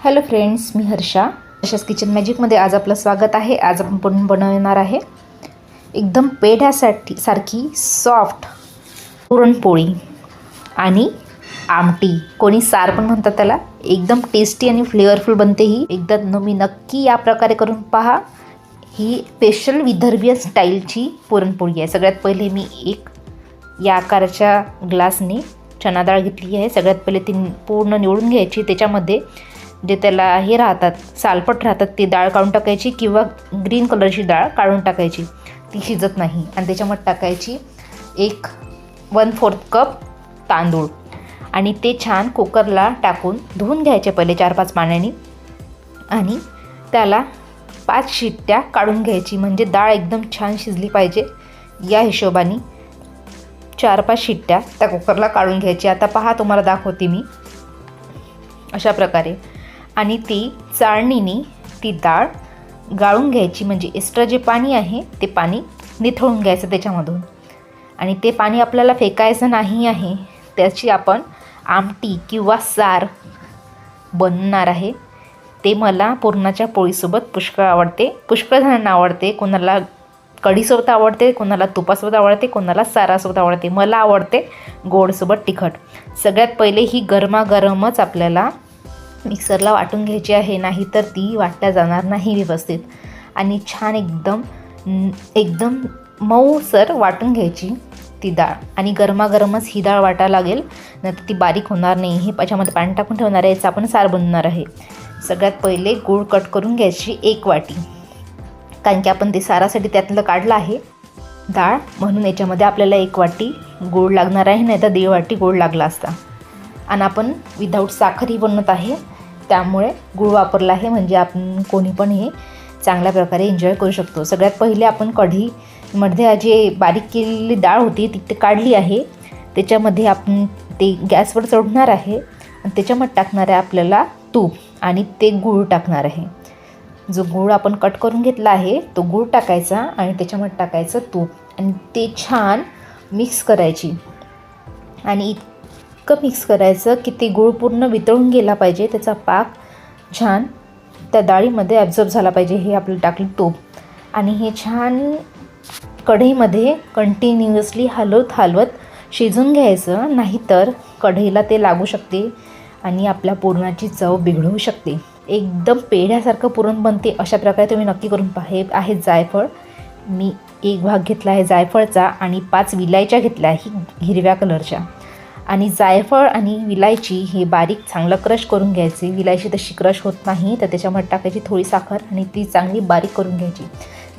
Hello friends मी Harsha. Harsha's kitchen मॅजिकमध्ये आज आपलं स्वागत आहे. आज आपण पण बनवणार आहे एकदम पेढ्यासाठी सारखी सॉफ्ट पुरणपोळी आणि आमटी. कोणी सार पण म्हणतात त्याला. एकदम टेस्टी आणि फ्लेवरफुल बनते ही. एकदा तुम्ही नक्की या प्रकारे करून पहा. ही स्पेशल विदर्भीय स्टाईलची पुरणपोळी आहे. सगळ्यात पहिले मी एक या आकाराच्या ग्लासने चना डाळ घेतली आहे. सगळ्यात पहिले ती पूर्ण निवडून घ्यायची. त्याच्यामध्ये जे त्याला हे राहतात सालपट राहतात ती डाळ काढून टाकायची किंवा ग्रीन कलरची डाळ काढून टाकायची. ती शिजत नाही आणि त्याच्यामध्ये टाकायची एक वन फोर्थ कप तांदूळ. आणि ते छान कुकरला टाकून धुवून घ्यायचे पहिले चार पाच पाण्याने. आणि त्याला पाच शिट्ट्या काढून घ्यायची. म्हणजे डाळ एकदम छान शिजली पाहिजे. या हिशोबाने चार पाच शिट्ट्या त्या कुकरला काढून घ्यायची. आता पहा तुम्हाला दाखवते मी. अशा प्रकारे. आणि ती चाळणीने ती डाळ गाळून घ्यायची. म्हणजे एक्स्ट्रा जे पाणी आहे ते पाणी निथळून घ्यायचं त्याच्यामधून. आणि ते पाणी आपल्याला फेकायचं नाही आहे त्याची आपण आमटी किंवा सार बनणार आहे. ते मला पुरणाच्या पोळीसोबत पुष्कळ आवडते. पुष्कळ जणांना आवडते. कोणाला कढीसोबत आवडते कोणाला तुपासोबत आवडते कोणाला सारासोबत आवडते. मला आवडते गोडसोबत तिखट. सगळ्यात पहिले ही गरमागरमच आपल्याला मिक्सरला वाटून घ्यायची आहे नाही तर ती वाटल्या जाणार नाही व्यवस्थित. आणि छान एकदम एकदम मऊसर वाटून घ्यायची ती डाळ. आणि गरमागरमच ही डाळ वाटा लागेल नाहीतर ती बारीक होणार नाही. हे त्याच्यामध्ये पाणी टाकून ठेवणार आहे याचं आपण सार बनवणार आहे. सगळ्यात पहिले गूळ कट करून घ्यायची एक वाटी. कारण की आपण ते सारासाठी त्यातलं काढलं आहे डाळ म्हणून याच्यामध्ये आपल्याला एक वाटी गोड लागणार आहे नाही तर दीड वाटी गोड लागला असता. आणि आपण विदाऊट साखरही बनवत आहे. त्यामुळे गूळ वापरला आहे. म्हणजे आपण कोणी पण हे चांगल्या प्रकारे एन्जॉय करू शकतो. सगळ्यात पहिले आपण कढीमध्ये जे बारीक केलेली डाळ होती ती ते काढली आहे. त्याच्यामध्ये आपण ते गॅसवर चढणार आहे. आणि त्याच्यामध्ये टाकणार आहे आपल्याला तूप आणि ते गूळ टाकणार आहे. जो गूळ आपण कट करून घेतला आहे तो गूळ टाकायचा आणि त्याच्यामध्ये टाकायचं तूप. आणि ते छान मिक्स करायची. आणि इतकं मिक्स करायचं की ते गूळ पूर्ण वितळून गेला पाहिजे त्याचा पाक छान त्या डाळीमध्ये ॲब्झॉर्ब झाला पाहिजे हे आपलं टाकलं तूप. आणि हे छान कढईमध्ये कंटिन्युअसली हलवत हलवत शिजून घ्यायचं नाहीतर कढईला ते लागू शकते आणि आपल्या पुरणाची चव बिघडवू शकते. एकदम पेढ्यासारखं पुरण बनते अशा प्रकारे तुम्ही नक्की करून पहा. हे आहे जायफळ. मी एक भाग घेतला आहे जायफळचा आणि पाच विलायच्या घेतल्या ही हिरव्या कलरच्या. आणि जायफळ आणि विलायची हे बारीक चांगलं क्रश करून घ्यायची. विलायची तशी क्रश होत नाही तर त्याच्यामध्ये टाकायची थोडी साखर आणि ती चांगली बारीक करून घ्यायची.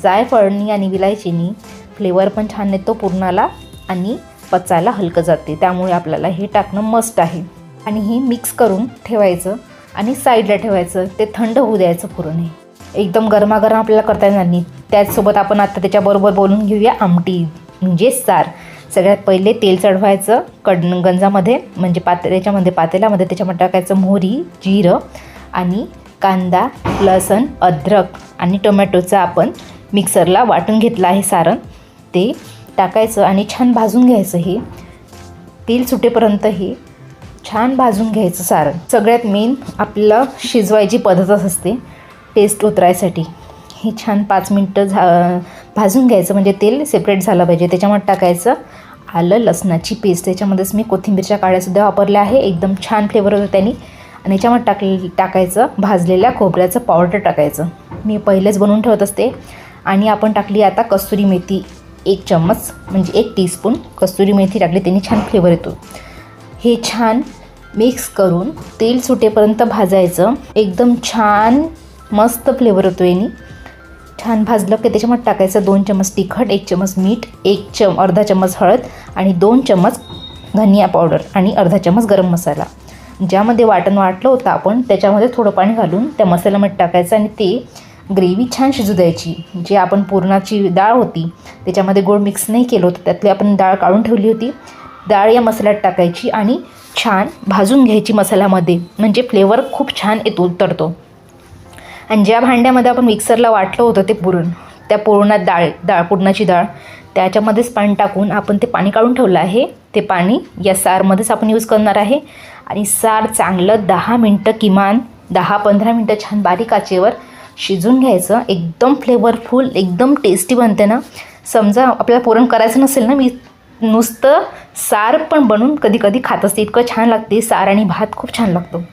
जायफळनी आणि विलायचीनी फ्लेवर पण छान येतो पुरणाला आणि पचायला हलकं जाते. त्यामुळे आपल्याला हे टाकणं मस्ट आहे. आणि हे मिक्स करून ठेवायचं आणि साईडला ठेवायचं. ते थंड होऊ द्यायचं पुरण. हे एकदम गरमागरम आपल्याला करता येणार नाही. त्याचसोबत आपण आता त्याच्याबरोबर बोलून घेऊया आमटी म्हणजे सार. सगळ्यात पहिले तेल चढवायचं कड गंजामध्ये म्हणजे पातेल्याच्यामध्ये पातेल्यामध्ये त्याच्यामध्ये टाकायचं मोहरी जिरं आणि कांदा लसण अद्रक आणि टोमॅटोचं आपण मिक्सरला वाटून घेतलं आहे सारण. ते टाकायचं आणि छान भाजून घ्यायचं हे. तेल सुटेपर्यंत हे छान भाजून घ्यायचं सारण. सगळ्यात मेन आपलं शिजवायची पद्धतच असते. टेस्ट उतरायसाठी. हे छान पाच मिनटं झा भाजून घ्यायचं म्हणजे तेल सेपरेट झालं पाहिजे. त्याच्यामध्ये टाकायचं आलं लसणाची पेस्ट त्याच्यामध्येच मी कोथिंबीरच्या काळ्यासुद्धा वापरल्या आहे. एकदम छान फ्लेवर होतं त्यांनी. आणि याच्यामध्ये टाकले टाकायचं भाजलेल्या खोबऱ्याचं पावडर टाकायचं. मी पहिलेच बनवून ठेवत असते. आणि आपण टाकली आता कस्तुरी मेथी. एक चम्मच म्हणजे एक टीस्पून कस्तुरी मेथी टाकली. त्यांनी छान फ्लेवर येतो. हे छान मिक्स करून तेल सुटेपर्यंत भाजायचं. एकदम छान मस्त फ्लेवर होतो यांनी. छान भाजलं की त्याच्यामध्ये टाकायचं दोन चम्मच तिखट एक चम्मच मीठ एक चम अर्धा चम्मच हळद आणि दोन चम्मच धनिया पावडर आणि अर्धा चम्मच गरम मसाला. ज्यामध्ये वाटण वाटलं होतं आपण त्याच्यामध्ये थोडं पाणी घालून त्या मसाल्यामध्ये टाकायचं आणि ते ग्रेव्ही छान शिजू द्यायची. जे आपण पुरणाची डाळ होती त्याच्यामध्ये गोड मिक्स नाही केलं होतं त्यातली आपण डाळ काढून ठेवली होती. डाळ या मसाल्यात टाकायची आणि छान भाजून घ्यायची मसाल्यामध्ये. म्हणजे फ्लेवर खूप छान येतो उतरतो. आणि ज्या भांड्यामध्ये आपण मिक्सरला वाटलं होतं ते पुरण त्या पुरणात डाळ डाळ पुरणाची डाळ त्याच्यामध्येच पाणी टाकून आपण ते पाणी काढून ठेवलं आहे. ते पाणी या सारमध्येच आपण यूज करणार आहे. आणि सार चांगलं दहा मिनटं किमान दहा पंधरा मिनटं छान बारीक आचेवर शिजून घ्यायचं. एकदम फ्लेवरफुल एकदम टेस्टी बनते ना. समजा आपल्याला पुरण करायचं नसेल ना मी नुसतं सार पण बनवून कधी कधी खात असते. इतकं छान लागते. सार आणि भात खूप छान लागतो.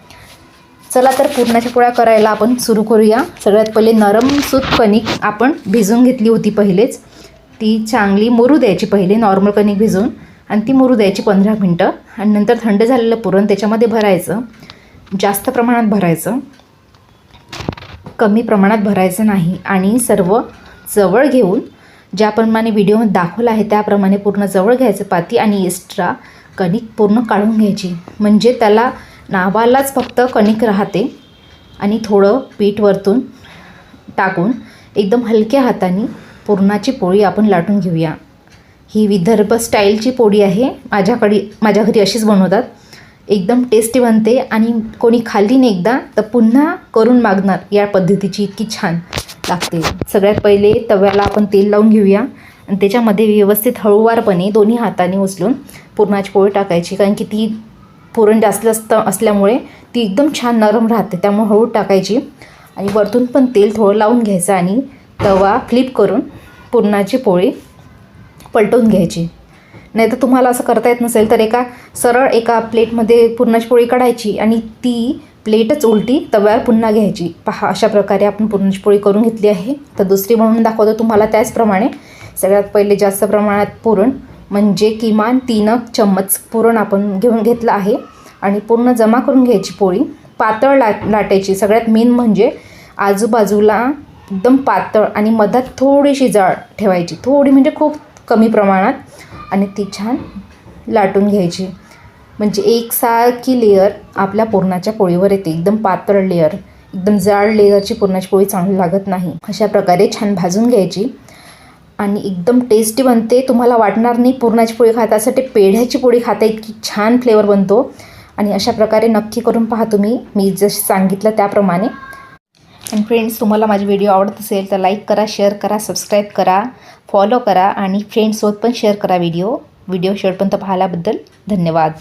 चला तर पुरणाच्या पोळ्या करायला आपण सुरू करूया. सगळ्यात पहिले नरम सूत कणिक आपण भिजून घेतली होती पहिलेच. ती चांगली मोरू द्यायची पहिले नॉर्मल कणिक भिजवून आणि ती मोरू द्यायची पंधरा मिनटं. आणि नंतर थंड झालेलं पुरण त्याच्यामध्ये भरायचं. जास्त प्रमाणात भरायचं. कमी प्रमाणात भरायचं नाही. आणि सर्व जवळ घेऊन ज्याप्रमाणे व्हिडिओमध्ये दाखवलं आहे त्याप्रमाणे पूर्ण जवळ घ्यायचं पाती आणि एक्स्ट्रा कणिक पूर्ण काढून घ्यायची. म्हणजे त्याला नावालाच फक्त कणिक राहते आणि थोडं पीठ वरतून टाकून एकदम हलक्या हाताने पुरणाची पोळी आपण लाटून घेऊया. ही विदर्भ स्टाईलची पोळी आहे. माझ्याकडे माझ्या घरी अशीच बनवतात. एकदम टेस्टी बनते आणि कोणी खाल्ली नाही एकदा तर पुन्हा करून मागणार. या पद्धतीची इतकी छान लागते. सगळ्यात पहिले तव्याला आपण तेल लावून घेऊया आणि त्याच्यामध्ये व्यवस्थित हळूवारपणे दोन्ही हाताने उचलून पुरणाची पोळी टाकायची. कारण की ती पुरण जास्त जास्त असल्यामुळे ती एकदम छान नरम राहते. त्यामुळे हळू टाकायची. आणि वरतून पण तेल थोडं लावून घ्यायचं आणि तवा फ्लिप करून पुरणाची पोळी पलटवून घ्यायची. नाही तर तुम्हाला असं करता येत नसेल तर एका सरळ एका प्लेटमध्ये पुरणाची पोळी काढायची आणि ती प्लेटच उलटी तव्यावर पुन्हा घ्यायची. पहा अशा प्रकारे आपण पुरणाची पोळी करून घेतली आहे. तर दुसरी म्हणून दाखवतो तुम्हाला त्याचप्रमाणे. सगळ्यात पहिले जास्त प्रमाणात पुरण म्हणजे किमान तीन चम्मच पुरण आपण घेऊन घेतलं आहे. आणि पूर्ण जमा करून घ्यायची पोळी. पातळ लाट लाटायची. सगळ्यात मेन म्हणजे आजूबाजूला एकदम पातळ आणि मधात थोडीशी जाळ ठेवायची. थोडी म्हणजे खूप कमी प्रमाणात. आणि ती छान लाटून घ्यायची. म्हणजे एकसारखी लेअर आपल्या पुरणाच्या पोळीवर येते. एकदम पातळ लेअर एकदम जाड लेअरची पुरणाची पोळी चांगली लागत नाही. अशा प्रकारे छान भाजून घ्यायची. आणि एकदम टेस्टी बनते. तुम्हाला वाटणार नाही पुरणाची पोळी खातासाठी पेढ्याची पोळी खाता इतकी छान फ्लेवर बनतो. आणि अशा प्रकारे नक्की करून पहा तुम्ही. मी जसं सांगितलं त्याप्रमाणे. आणि फ्रेंड्स तुम्हाला माझी व्हिडिओ आवडत असेल तर लाईक करा शेअर करा सबस्क्राईब करा फॉलो करा आणि फ्रेंड्ससोबत पण शेअर करा व्हिडिओ व्हिडिओ शेवटपर्यंत पाहिल्याबद्दल धन्यवाद.